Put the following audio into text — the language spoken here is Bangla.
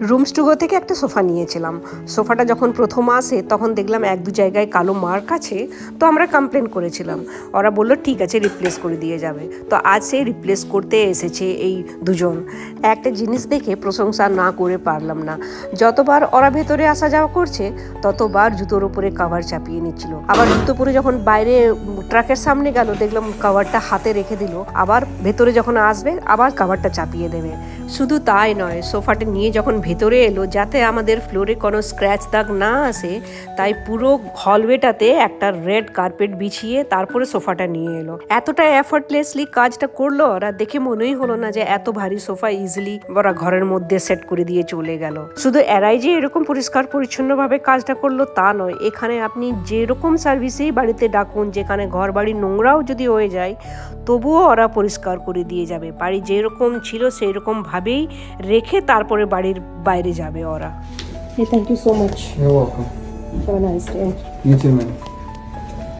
রুমস টু গো থেকে একটা সোফা নিয়েছিলাম। সোফাটা যখন প্রথম আসে, তখন দেখলাম এক দু জায়গায় কালো মার্ক আছে, তো আমরা কমপ্লেন করেছিলাম। ওরা বলল, ঠিক আছে, রিপ্লেস করে দিয়ে যাবে। তো আজ সেই রিপ্লেস করতে এসেছে এই দুজন। একটা জিনিস দেখে প্রশংসা না করে পারলাম না। যতবার ওরা ভেতরে আসা যাওয়া করছে, ততবার জুতোর উপরে কাভার চাপিয়ে নিচ্ছিল। আবার জুতো পরে যখন বাইরে, ট্রাকের সামনে গেল, দেখলাম কাভারটা হাতে রেখে দিল। আবার ভেতরে যখন আসবে, আবার কাভারটা চাপিয়ে দেবে। শুধু তাই নয়, সোফাটা নিয়ে যখন ভেতরে এলো, যাতে আমাদের ফ্লোরে কোনো স্ক্র্যাচ দাগ না আসে। তাই পুরো হলওয়েটাতে একটা রেড কার্পেট বিছিয়ে তারপরে সোফাটা নিয়ে এলো। এতটা এফর্টলেসলি কাজটা করল, ওরা দেখে মনেই হলো না যে এত ভারী সোফা ইজিলি ওরা ঘরের মধ্যে সেট করে দিয়ে চলে গেল। শুধু এরাই যে এরকম পরিষ্কার পরিচ্ছন্নভাবে কাজটা করল তা নয়, এখানে আপনি যেরকম সার্ভিসেই বাড়িতে ডাকুন, যেখানে ঘর বাড়ি নোংরাও যদি হয়ে যায়, তবুও ওরা পরিষ্কার করে দিয়ে যাবে। বাড়ি যেরকম ছিল সেই রকম ভাবেই রেখে তারপরে বাড়ির বাইরে যাবে ওরা thank you so much You're welcome. Have nice day You too, man.